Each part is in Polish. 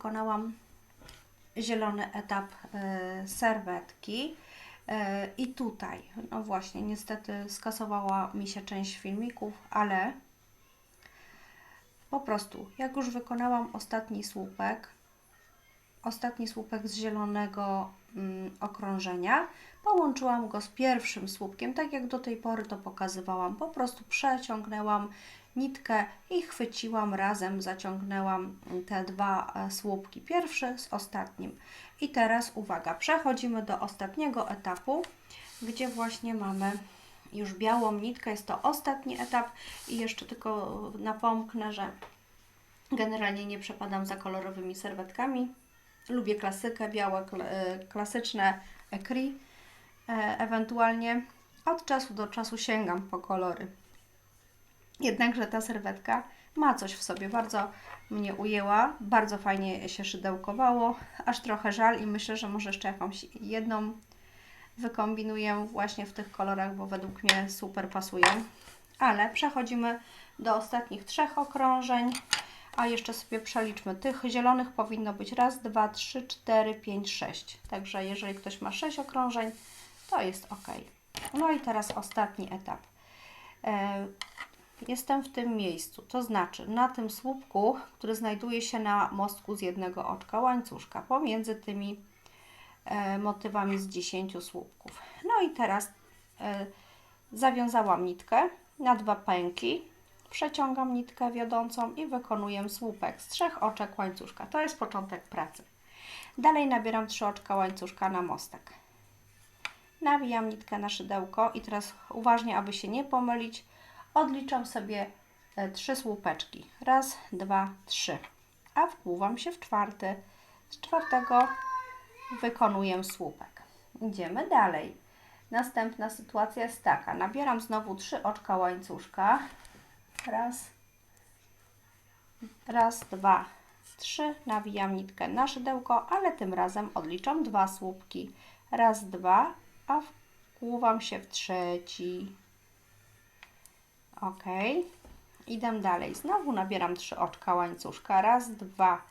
Wykonałam zielony etap e, serwetki. E, I tutaj, no właśnie, niestety skasowała mi się część filmików, ale po prostu, jak już wykonałam ostatni słupek, ostatni słupek z zielonego mm, okrążenia, połączyłam go z pierwszym słupkiem, tak jak do tej pory to pokazywałam. Po prostu przeciągnęłam nitkę i chwyciłam razem, zaciągnęłam te dwa e, słupki, pierwszy z ostatnim. I teraz uwaga, przechodzimy do ostatniego etapu, gdzie właśnie mamy już białą nitkę, jest to ostatni etap i jeszcze tylko napomknę, że generalnie nie przepadam za kolorowymi serwetkami. Lubię klasykę, białe, e, klasyczne ecri. E, Ewentualnie od czasu do czasu sięgam po kolory. Jednakże ta serwetka ma coś w sobie, bardzo mnie ujęła, bardzo fajnie się szydełkowało, aż trochę żal i myślę, że może jeszcze jakąś jedną wykombinuję właśnie w tych kolorach, bo według mnie super pasują. Ale przechodzimy do ostatnich trzech okrążeń, a jeszcze sobie przeliczmy. Tych zielonych powinno być raz, dwa, trzy, cztery, pięć, sześć. Także jeżeli ktoś ma sześć okrążeń, to jest ok. No i teraz ostatni etap. Jestem w tym miejscu, to znaczy na tym słupku, który znajduje się na mostku z jednego oczka łańcuszka, pomiędzy tymi e, motywami z 10 słupków. No i teraz e, zawiązałam nitkę na dwa pęki, przeciągam nitkę wiodącą i wykonuję słupek z trzech oczek łańcuszka. To jest początek pracy. Dalej nabieram trzy oczka łańcuszka na mostek. Nawijam nitkę na szydełko i teraz uważnie, aby się nie pomylić, odliczam sobie e, trzy słupeczki. Raz, dwa, trzy. A wpływam się w czwarty. Z czwartego wykonuję słupek. Idziemy dalej. Następna sytuacja jest taka. Nabieram znowu trzy oczka łańcuszka. Raz, raz, dwa, trzy. Nawijam nitkę na szydełko, ale tym razem odliczam dwa słupki. Raz, dwa, a wkłuwam się w trzeci. Ok. Idę dalej. Znowu nabieram trzy oczka łańcuszka. Raz, dwa,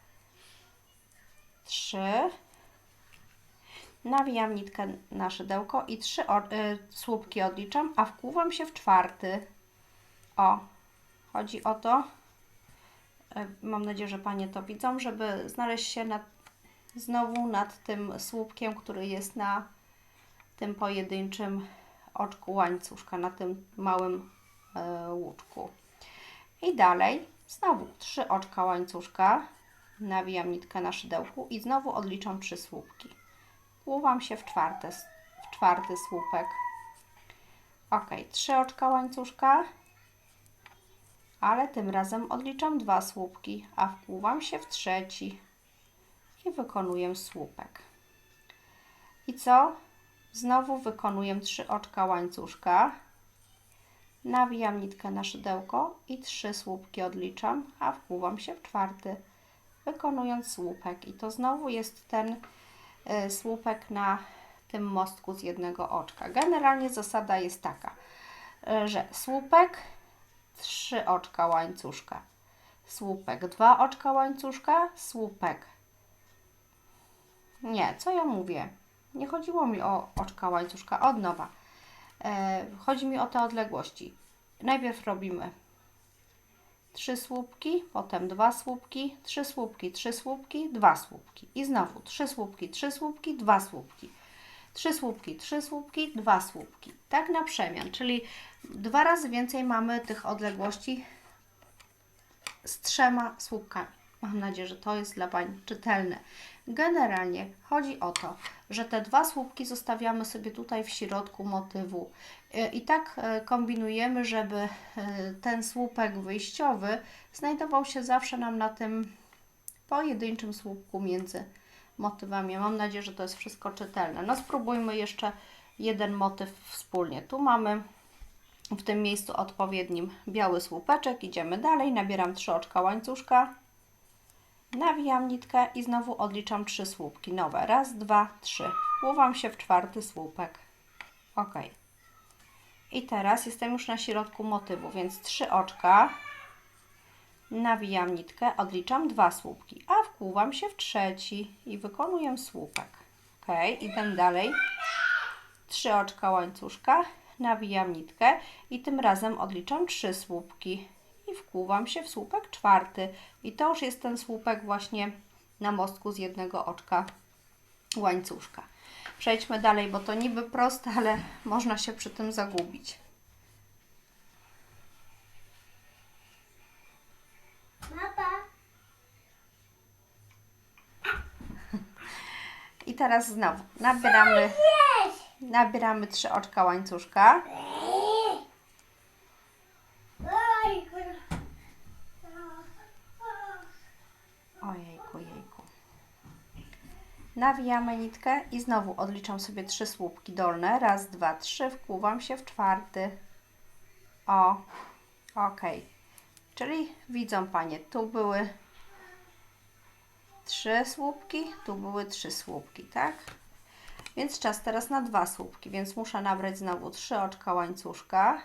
trzy. Nawijam nitkę na szydełko i trzy y, słupki odliczam, a wkłuwam się w czwarty. O, chodzi o to, y, mam nadzieję, że Panie to widzą, żeby znaleźć się nad, znowu nad tym słupkiem, który jest na tym pojedynczym oczku łańcuszka, na tym małym e, łuczku. I dalej znowu trzy oczka łańcuszka, nawijam nitkę na szydełku i znowu odliczam trzy słupki. Kłuwam się w, czwarte, w czwarty słupek. Ok, trzy oczka łańcuszka, ale tym razem odliczam dwa słupki, a wkłuwam się w trzeci i wykonuję słupek. I co? Znowu wykonuję trzy oczka łańcuszka. Nawijam nitkę na szydełko i trzy słupki odliczam, a wpływam się w czwarty, wykonując słupek. I to znowu jest ten y, słupek na tym mostku z jednego oczka. Generalnie zasada jest taka, y, że słupek, trzy oczka łańcuszka, słupek, dwa oczka łańcuszka, słupek. Nie, co ja mówię? Nie chodziło mi o oczka łańcuszka, od nowa. E, chodzi mi o te odległości. Najpierw robimy trzy słupki, potem dwa słupki, trzy słupki, trzy słupki, dwa słupki. I znowu trzy słupki, trzy słupki, dwa słupki. Trzy słupki, trzy słupki, dwa słupki. Tak na przemian, czyli dwa razy więcej mamy tych odległości z trzema słupkami. Mam nadzieję, że to jest dla Pań czytelne. Generalnie chodzi o to, że te dwa słupki zostawiamy sobie tutaj w środku motywu Y, i tak y, kombinujemy, żeby y, ten słupek wyjściowy znajdował się zawsze nam na tym pojedynczym słupku między motywami. Mam nadzieję, że to jest wszystko czytelne. No spróbujmy jeszcze jeden motyw wspólnie. Tu mamy w tym miejscu odpowiednim biały słupeczek. Idziemy dalej. Nabieram trzy oczka łańcuszka. Nawijam nitkę i znowu odliczam trzy słupki nowe. Raz, dwa, trzy. Wpływam się w czwarty słupek. Ok. I teraz jestem już na środku motywu, więc trzy oczka. nawijam nitkę, odliczam dwa słupki, a wkłuwam się w trzeci i wykonuję słupek. Ok, idę dalej. Trzy oczka łańcuszka, nawijam nitkę i tym razem odliczam trzy słupki wkłuwam się w słupek czwarty. I to już jest ten słupek właśnie na mostku z jednego oczka łańcuszka. Przejdźmy dalej, bo to niby proste, ale można się przy tym zagubić. Mama. I teraz znowu nabieramy, nabieramy trzy oczka łańcuszka. Ojejku, jejku. Nawijamy nitkę i znowu odliczam sobie trzy słupki dolne. Raz, dwa, trzy. Wkłuwam się w czwarty. O, ok. Czyli widzą Panie, tu były trzy słupki, tu były trzy słupki, tak? Więc czas teraz na dwa słupki, więc muszę nabrać znowu trzy oczka łańcuszka,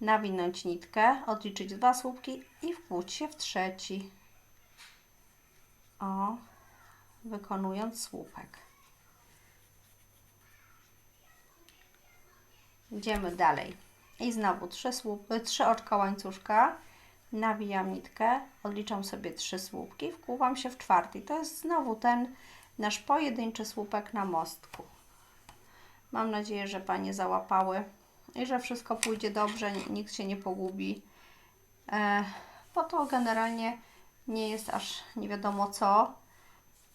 nawinąć nitkę, odliczyć dwa słupki i wkłuć się w trzeci. O, wykonując słupek. Idziemy dalej. I znowu trzy, słup, y, trzy oczka łańcuszka, nawijam nitkę, odliczam sobie trzy słupki, wkłuwam się w czwarty. To jest znowu ten nasz pojedynczy słupek na mostku. Mam nadzieję, że Panie załapały i że wszystko pójdzie dobrze, nikt się nie pogubi, e, bo to generalnie nie jest aż nie wiadomo co.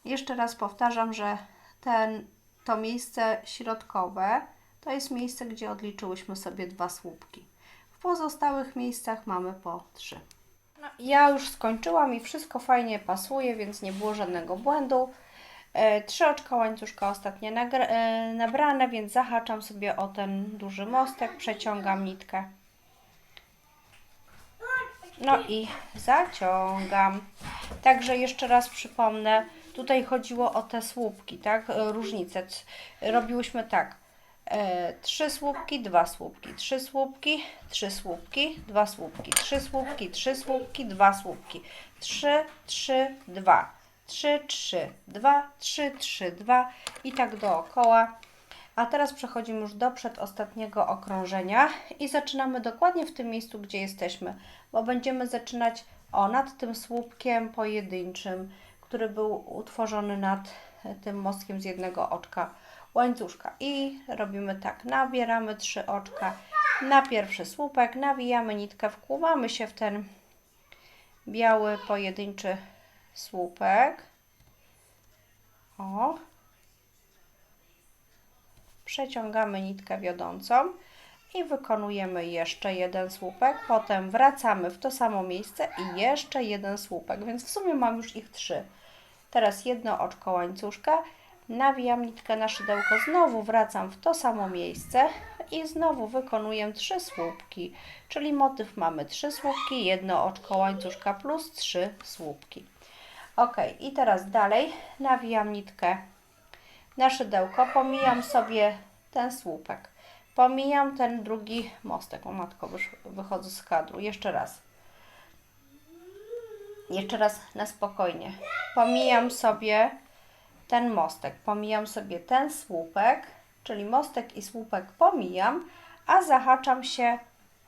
Jeszcze raz powtarzam, że ten, to miejsce środkowe to jest miejsce, gdzie odliczyłyśmy sobie dwa słupki. W pozostałych miejscach mamy po trzy. No, ja już skończyłam i wszystko fajnie pasuje, więc nie było żadnego błędu. E, Trzy oczka łańcuszka ostatnie e, nabrane, więc zahaczam sobie o ten duży mostek, przeciągam nitkę. No i zaciągam. Także jeszcze raz przypomnę, tutaj chodziło o te słupki, tak? Różnice. Robiłyśmy tak. E, trzy słupki, dwa słupki, trzy słupki, trzy słupki, dwa słupki, trzy słupki, trzy słupki, dwa słupki, trzy, trzy, dwa, trzy, trzy, dwa, trzy, trzy, dwa i tak dookoła. A teraz przechodzimy już do przedostatniego okrążenia i zaczynamy dokładnie w tym miejscu, gdzie jesteśmy, bo będziemy zaczynać o nad tym słupkiem pojedynczym, który był utworzony nad e, tym mostkiem z jednego oczka łańcuszka. I robimy tak, nabieramy trzy oczka na pierwszy słupek, nawijamy nitkę, wkłuwamy się w ten biały pojedynczy słupek. O, przeciągamy nitkę wiodącą i wykonujemy jeszcze jeden słupek. Potem wracamy w to samo miejsce i jeszcze jeden słupek, więc w sumie mam już ich trzy. Teraz jedno oczko łańcuszka, nawijam nitkę na szydełko, znowu wracam w to samo miejsce i znowu wykonuję trzy słupki, czyli motyw mamy trzy słupki, jedno oczko łańcuszka plus trzy słupki. Ok, i teraz dalej nawijam nitkę na szydełko, pomijam sobie ten słupek, pomijam ten drugi mostek. O matko, wychodzę z kadru. Jeszcze raz. Jeszcze raz na spokojnie. Pomijam sobie ten mostek, pomijam sobie ten słupek, czyli mostek i słupek pomijam, a zahaczam się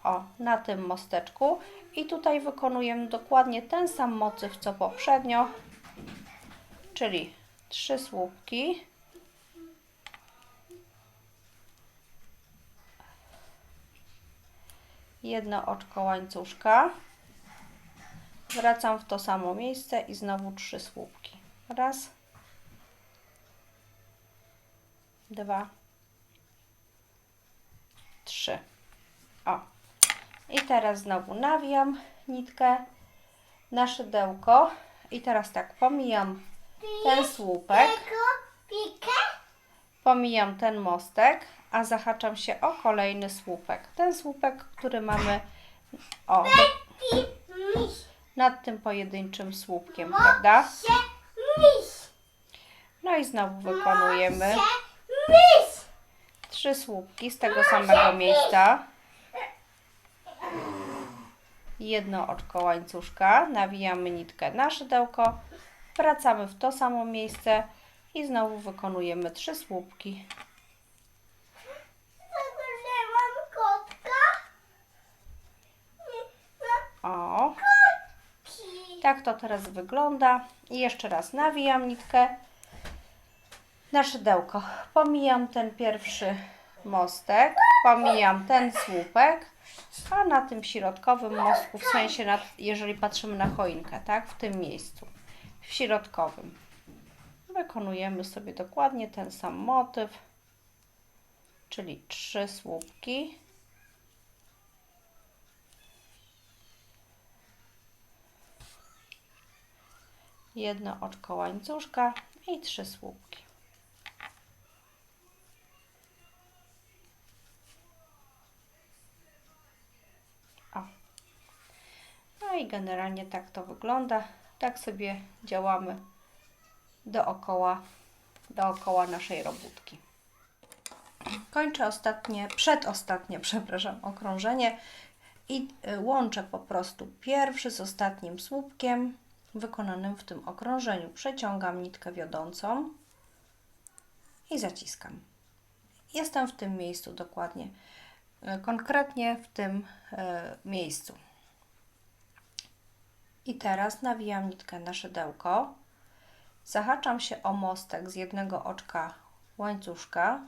o na tym mosteczku i tutaj wykonuję dokładnie ten sam motyw co poprzednio, czyli trzy słupki. Jedno oczko łańcuszka. Wracam w to samo miejsce i znowu trzy słupki. Raz, dwa, trzy. O. I teraz znowu nawijam nitkę na szydełko. I teraz tak, pomijam ten słupek, pomijam ten mostek, a zahaczam się o kolejny słupek. Ten słupek, który mamy o, nad tym pojedynczym słupkiem, prawda? No i znowu wykonujemy trzy słupki z tego samego miejsca. jedno oczko łańcuszka, nawijamy nitkę na szydełko, wracamy w to samo miejsce i znowu wykonujemy trzy słupki. Zaglądałam kotka. Nie, na O, tak to teraz wygląda. I jeszcze raz nawijam nitkę. Na szydełko. Pomijam ten pierwszy mostek, pomijam ten słupek, a na tym środkowym mostku, w sensie, na, jeżeli patrzymy na choinkę, tak, w tym miejscu, w środkowym, wykonujemy sobie dokładnie ten sam motyw, czyli trzy słupki. Jedno oczko łańcuszka i trzy słupki. O. No i generalnie tak to wygląda. Tak sobie działamy dookoła, dookoła naszej robótki. Kończę ostatnie, przedostatnie, przepraszam, okrążenie i y, łączę po prostu pierwszy z ostatnim słupkiem wykonanym w tym okrążeniu. Przeciągam nitkę wiodącą i zaciskam. Jestem w tym miejscu dokładnie, y, konkretnie w tym y, miejscu. I teraz nawijam nitkę na szydełko, zahaczam się o mostek z jednego oczka łańcuszka,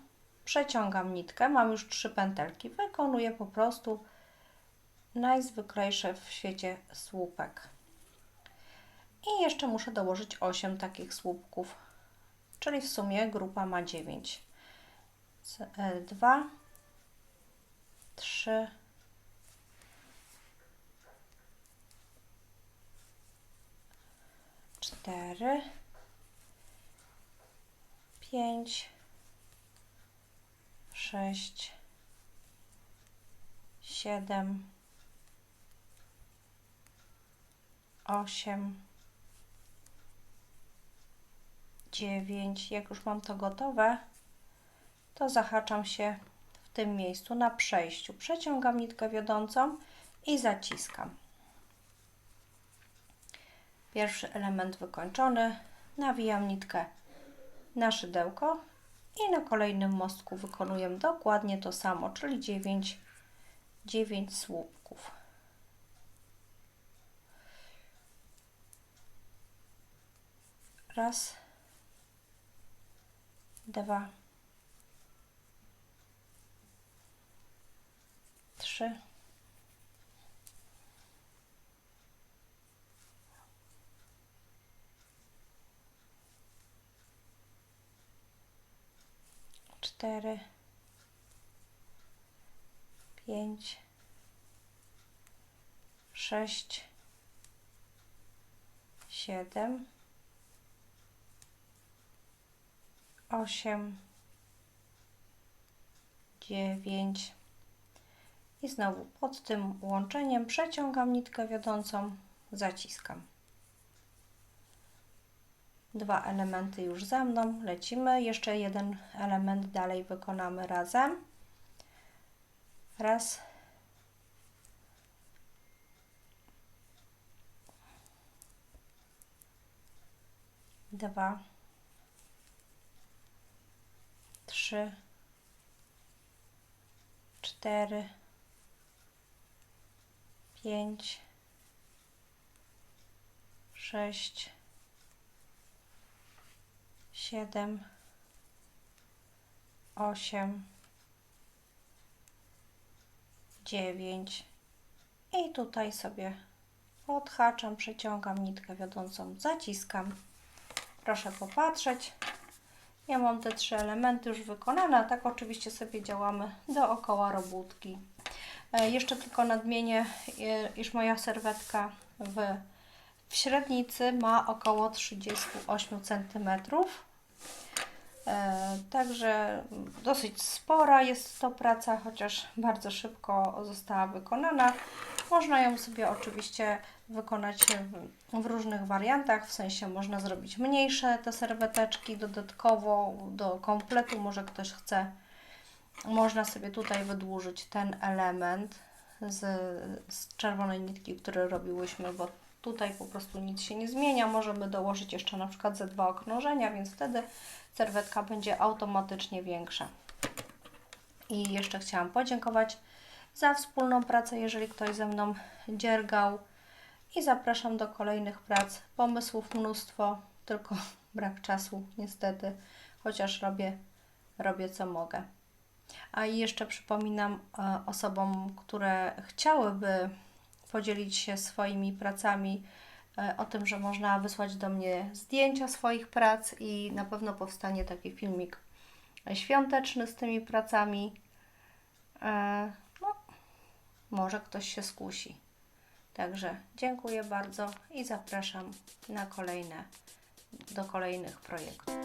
przeciągam nitkę, mam już trzy pętelki, wykonuję po prostu najzwyklejszy w świecie słupek. I jeszcze muszę dołożyć 8 takich słupków, czyli w sumie grupa ma 9. 2, 3, 4, 5, 6, 7, 8, 9. Jak już mam to gotowe, to zahaczam się w tym miejscu na przejściu. Przeciągam nitkę wiodącą i zaciskam. Pierwszy element wykończony. Nawijam nitkę na szydełko i na kolejnym mostku wykonuję dokładnie to samo, czyli 9, 9 słupków. Raz, dwa, trzy, cztery, pięć, sześć, siedem, osiem, dziewięć i znowu pod tym łączeniem przeciągam nitkę wiodącą, zaciskam. Dwa elementy już za mną, lecimy. Jeszcze jeden element dalej wykonamy razem. Raz. Dwa. Trzy. Cztery. Pięć. Sześć siedem, osiem, dziewięć i tutaj sobie odhaczam, przeciągam nitkę wiodącą, zaciskam. Proszę popatrzeć. Ja mam te trzy elementy już wykonane, a tak oczywiście sobie działamy dookoła robótki. E, Jeszcze tylko nadmienię, e, iż moja serwetka w, w średnicy ma około 38 cm. E, Także dosyć spora jest to praca, chociaż bardzo szybko została wykonana. Można ją sobie oczywiście wykonać w, różnych wariantach, w sensie można zrobić mniejsze te serweteczki dodatkowo do kompletu, może ktoś chce. Można sobie tutaj wydłużyć ten element z, z czerwonej nitki, które robiłyśmy, bo tutaj po prostu nic się nie zmienia. Możemy dołożyć jeszcze na przykład ze dwa okrążenia, więc wtedy serwetka będzie automatycznie większa. I jeszcze chciałam podziękować za wspólną pracę, jeżeli ktoś ze mną dziergał. I zapraszam do kolejnych prac. Pomysłów mnóstwo, tylko brak czasu niestety, chociaż robię, robię co mogę. A jeszcze przypominam e, osobom, które chciałyby podzielić się swoimi pracami e, o tym, że można wysłać do mnie zdjęcia swoich prac i na pewno powstanie taki filmik świąteczny z tymi pracami. E, No, może ktoś się skusi. Także dziękuję bardzo i zapraszam na kolejne, do kolejnych projektów.